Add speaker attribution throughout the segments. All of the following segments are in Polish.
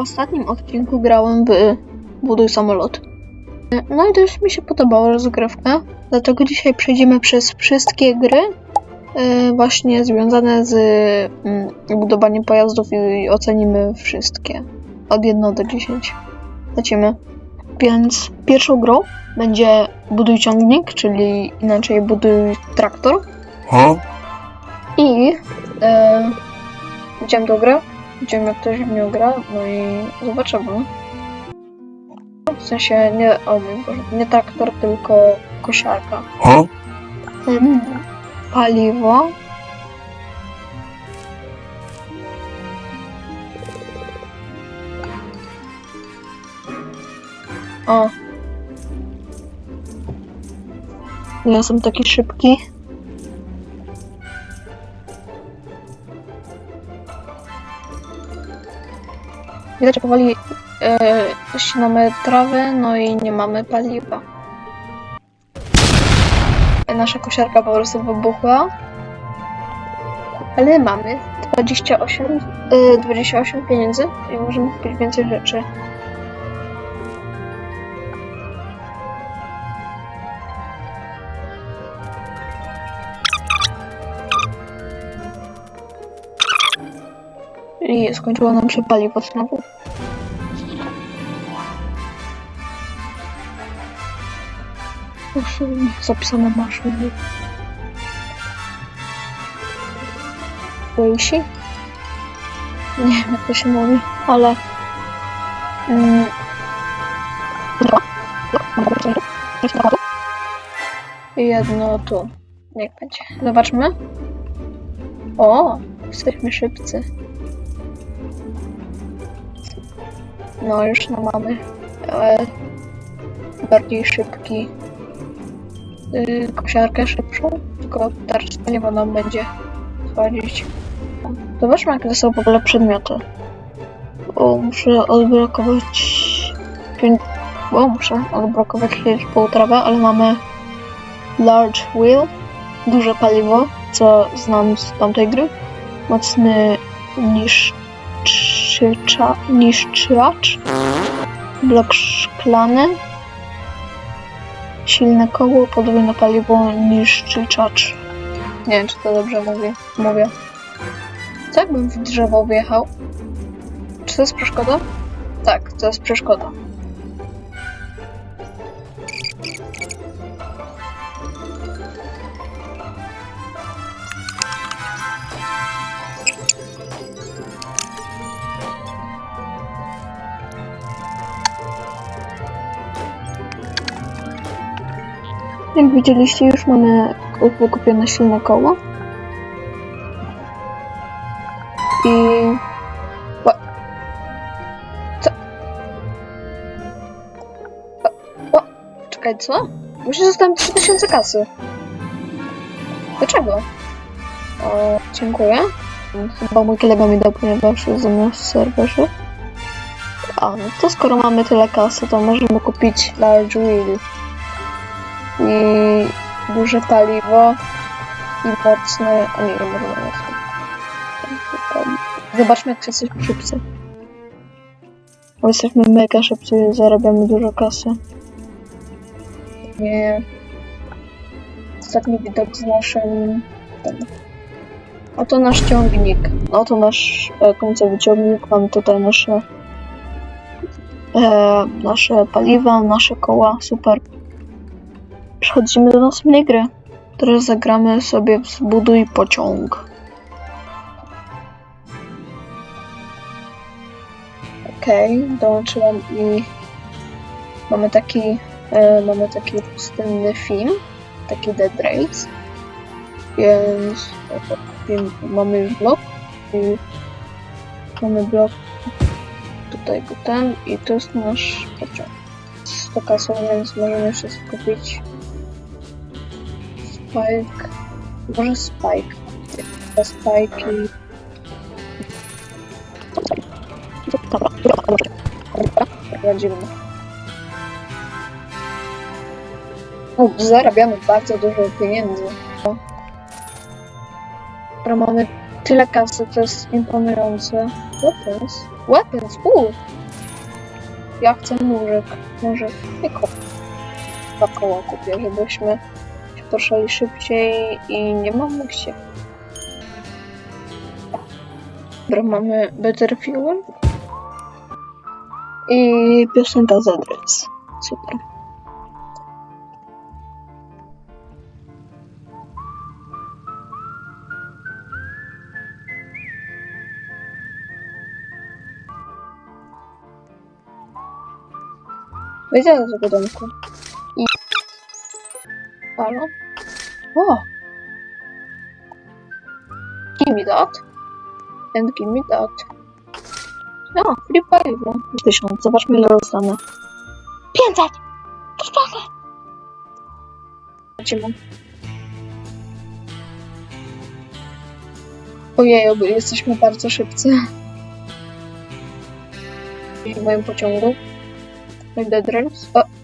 Speaker 1: ostatnim odcinku grałem w Buduj samolot. No i też mi się podobała rozgrywka, dlatego dzisiaj przejdziemy przez wszystkie gry e, właśnie związane z mm, budowaniem pojazdów i ocenimy wszystkie od 1 do 10. Lecimy. Więc pierwszą grą będzie Buduj ciągnik, czyli inaczej Buduj traktor.
Speaker 2: Huh?
Speaker 1: I e, widziałem tą grę, jak ktoś w nią gra, no i zobaczymy. W sensie nie, o Boże, nie traktor, tylko kosiarka.
Speaker 2: Huh?
Speaker 1: Em, Paliwo. O. Ja jestem taki szybki. Widać, że powoli e, ścinamy trawę, no i nie mamy paliwa. Nasza kosiarka po prostu wybuchła. Ale mamy 28, e, 28 pieniędzy i możemy kupić więcej rzeczy. I skończyło nam się paliwo znowu. Usługi zapisane maszyny. Wejsi? Nie wiem jak to się mówi, ale... Mm, jedno tu. Niech będzie. Zobaczmy. O! Jesteśmy szybcy. No już no mamy e, bardziej szybki y, kosiarkę szybszą, tylko teraz paliwo nam będzie chodzić. Zobaczmy jakie to są w ogóle przedmioty. O, muszę odblokować o, muszę odblokować liczbę trawę, ale mamy large wheel, duże paliwo, co znam z tamtej gry. Mocny niszczycza, niszczyłacz, blok szklany, silne koło, podwójne paliwo, niszczyczacz. Nie wiem, czy to dobrze mówię. mówię. Co jakbym w drzewo wjechał? Czy to jest przeszkoda? Tak, to jest przeszkoda. Jak widzieliście, już mamy wykupione silne koło. I... Ła- Co? Ła- ła- Czekaj, co? Muszę zostawić 3000 kasy. Dlaczego? O, dziękuję. Chyba mój kolega mi dał, ponieważ jest ze mną w serwerze. A, no to skoro mamy tyle kasy, to możemy kupić Large Wheel i duże paliwo i mocne... A nie, nie możemy mocne. Zobaczmy, jak jesteśmy szybcy. Bo jesteśmy mega szybcy i zarabiamy dużo kasy. Nie. Ostatni widok z naszym... Ten. Oto nasz ciągnik. Oto nasz e, końcowy ciągnik. Mamy tutaj nasze... E, nasze paliwa, nasze koła. Super. Przechodzimy do następnej gry. Teraz zagramy sobie w Zbuduj pociąg. Okej, dołączyłam i mamy taki, e, mamy taki pustynny film, taki Dead Race, więc e, film, mamy już blok i mamy blok tutaj ten i to jest nasz pociąg. 100 kasą, więc możemy się skupić Spike. Może Spike. Te Spike i... Dobra, prowadzimy. O, zarabiamy bardzo dużo pieniędzy. Dobra, mamy Tyle kasy, to jest imponujące. Weapons? Weapons, uuu! Ja chcę nóżek. Może koło. Dwa koła kupię, żebyśmy poruszali szybciej i nie mamy gdzie. Dobra, mamy Better Fuel. I piosenka Zedrec. Super. Wyjdę do tego domku. Halo? O! Give me that. And give me that. No, free paliwo. Tysiąc. Zobaczmy ile dostanę. 500! Dostanę! Lecimy. Ojej, oby jesteśmy bardzo szybcy. W moim pociągu. The Dreams? O.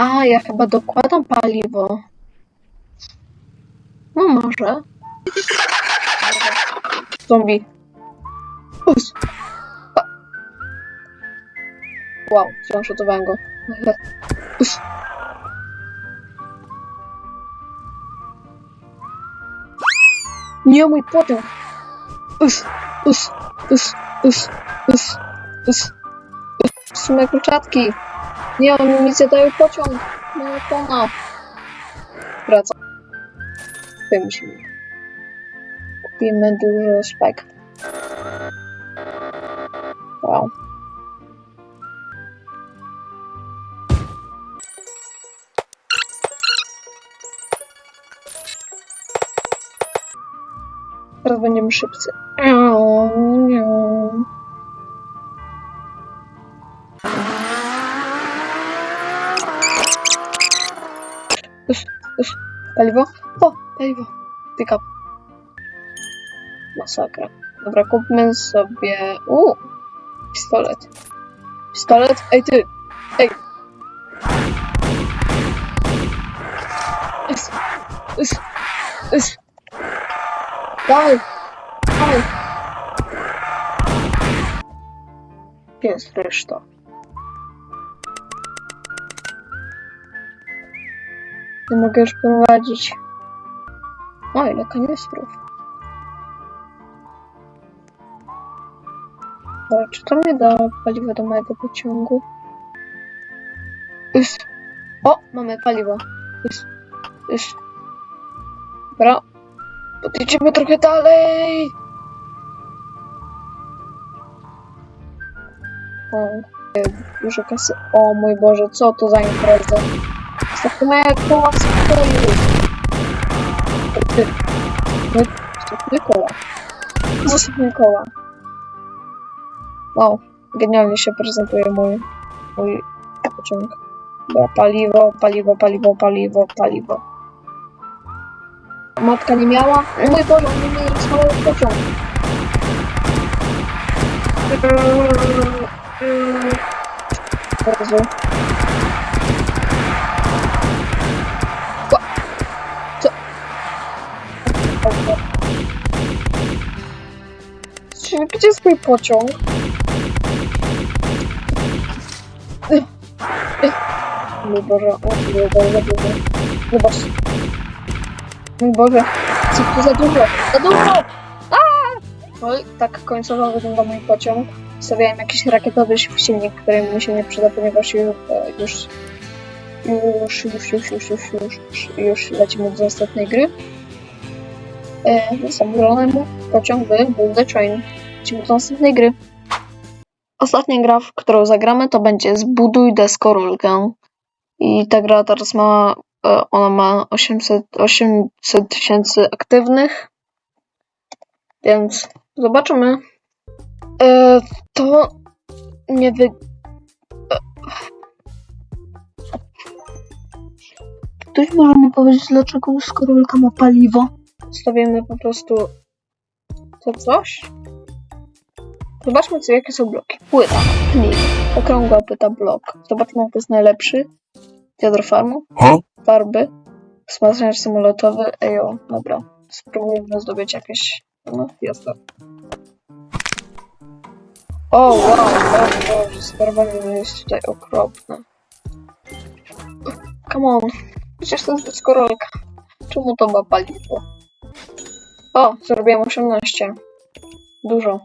Speaker 1: A, ja chyba dokładam paliwo. No może. Zombie. Us. Wow, zwanshotowałem go. Us. Nie, mój pociąg. Us, us, us, us, us, us. Us, moje kurczatki. Nie, on mi zjadają pociąg. Moja tona. Wraca. Kupimy się. Kupimy dużo spek. Wow. Teraz będziemy szybcy. Już, już. Paliwo? O, paliwo. Pick up. Masakra. Dobra, kupmy sobie... Uuu, pistolet. Pistolet? Ej, ty! Ej! Ys, ys, ys. Dawaj! Dawaj! Jest reszta? Nie mogę już prowadzić. O, ile kanistrów. Dobra, czy to mnie da paliwo do mojego pociągu? Już. O, mamy paliwo. Już. Już. Dobra. Podjedziemy trochę dalej. O, dużo kasy. O mój Boże, co to za impreza? Moje koła spokoju. Ty. No, Ostatnie koła. Ostatnie koła. Wow, genialnie się prezentuje mój, mój pociąg. Dobra, paliwo, paliwo, paliwo, paliwo, paliwo. Matka nie miała? Mój Boże, on mnie rozwalał pociąg. Jezu. gdzie jest mój pociąg? Mój Boże, o mój Boże, za dużo. Zobacz. Mój Boże, co tu za dużo? Za dużo! Aaa! No i tak końcowo wygląda mój pociąg. Stawiałem jakiś rakietowy silnik, który mi się nie przyda, ponieważ już, e, już już, już, już, już, już, już, już lecimy do ostatniej gry. E, Sam pociąg był the Train. Do następnej gry. Ostatnia gra, w którą zagramy, to będzie Zbuduj deskorolkę. I ta gra teraz ma, e, ona ma 800 800 tysięcy aktywnych. Więc zobaczymy. E, to nie wy... E. Ktoś może mi powiedzieć, dlaczego skorolka ma paliwo? Stawimy po prostu to coś. Zobaczmy, co, jakie są bloki. Płyta, plik, okrągła płyta, blok. Zobaczmy, jak to jest najlepszy. Wiadro farmu, farby, Wzmacniacz samolotowy. Ejo, dobra. Spróbujmy zdobyć jakieś... No, to. O, wow, o Boże, sterowanie jest tutaj okropne. Come on, przecież to jest deskorolka. Czemu to ma paliwo? O, zrobiłem 18. Dużo.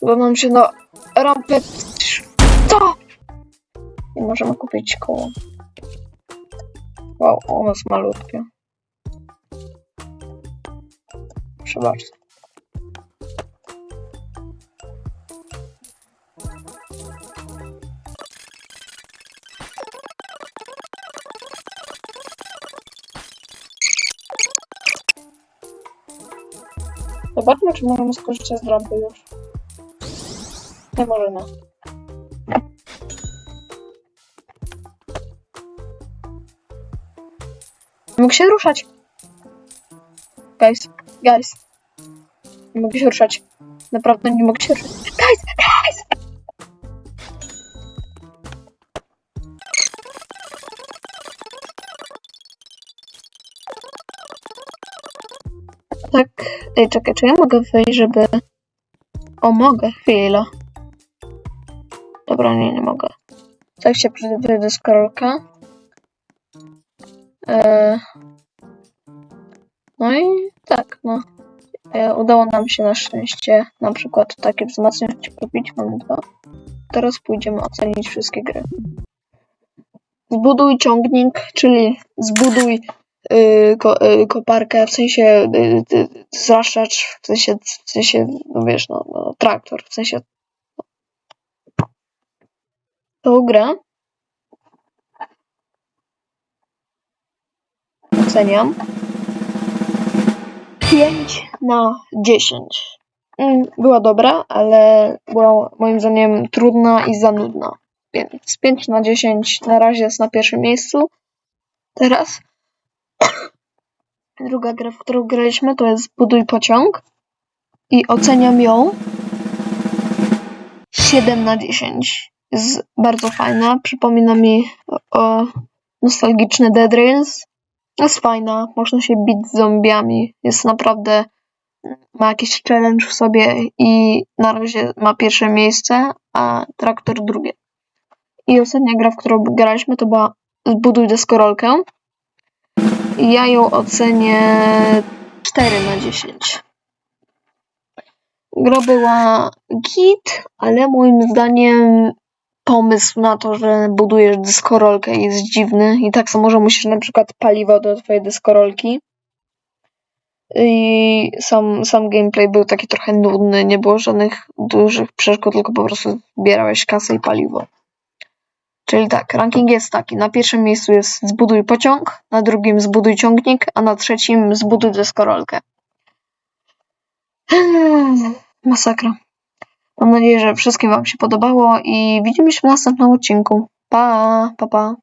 Speaker 1: Chyba nam się na rampę... Co? Nie możemy kupić koło. Wow, ono jest malutkie. Proszę bardzo. Zobaczmy, czy możemy skorzystać z rampy już. Nie możemy. Nie mogę się ruszać. Guys, guys. Nie mogę się ruszać. Naprawdę nie mogę się ruszać. Guys, guys! Tak, ej, czekaj, czy ja mogę wyjść, żeby... O, mogę, chwila. Dobra, nie, nie mogę. Tak się przygotuje do skrolka. Eee... No i tak, no. E, udało nam się na szczęście na przykład takie wzmacniacze kupić, mamy dwa. Teraz pójdziemy ocenić wszystkie gry. Zbuduj ciągnik, czyli zbuduj y, ko, y, koparkę, w sensie y, y, zraszczacz, w sensie, w sensie, no wiesz, no, no traktor, w sensie tą grę oceniam 5 na 10. Mm, Była dobra, ale była moim zdaniem trudna i zanudna. Więc 5 na 10 na razie jest na pierwszym miejscu. Teraz druga gra, w którą graliśmy, to jest Buduj pociąg. I oceniam ją 7 na 10. Jest bardzo fajna. Przypomina mi o, nostalgiczny Dead Rails. Jest fajna, można się bić z zombiami. Jest naprawdę. Ma jakiś challenge w sobie i na razie ma pierwsze miejsce, a traktor drugie. I ostatnia gra, w którą graliśmy, to była Zbuduj deskorolkę. Ja ją ocenię 4 na 10. Gra była git, ale moim zdaniem pomysł na to, że budujesz deskorolkę jest dziwny i tak samo, że musisz na przykład paliwo do twojej deskorolki. I sam, sam gameplay był taki trochę nudny, nie było żadnych dużych przeszkód, tylko po prostu zbierałeś kasę i paliwo. Czyli tak, ranking jest taki. Na pierwszym miejscu jest zbuduj pociąg, na drugim zbuduj ciągnik, a na trzecim zbuduj deskorolkę. Masakra. Mam nadzieję, że wszystkim Wam się podobało i widzimy się w następnym odcinku. Pa, pa, pa.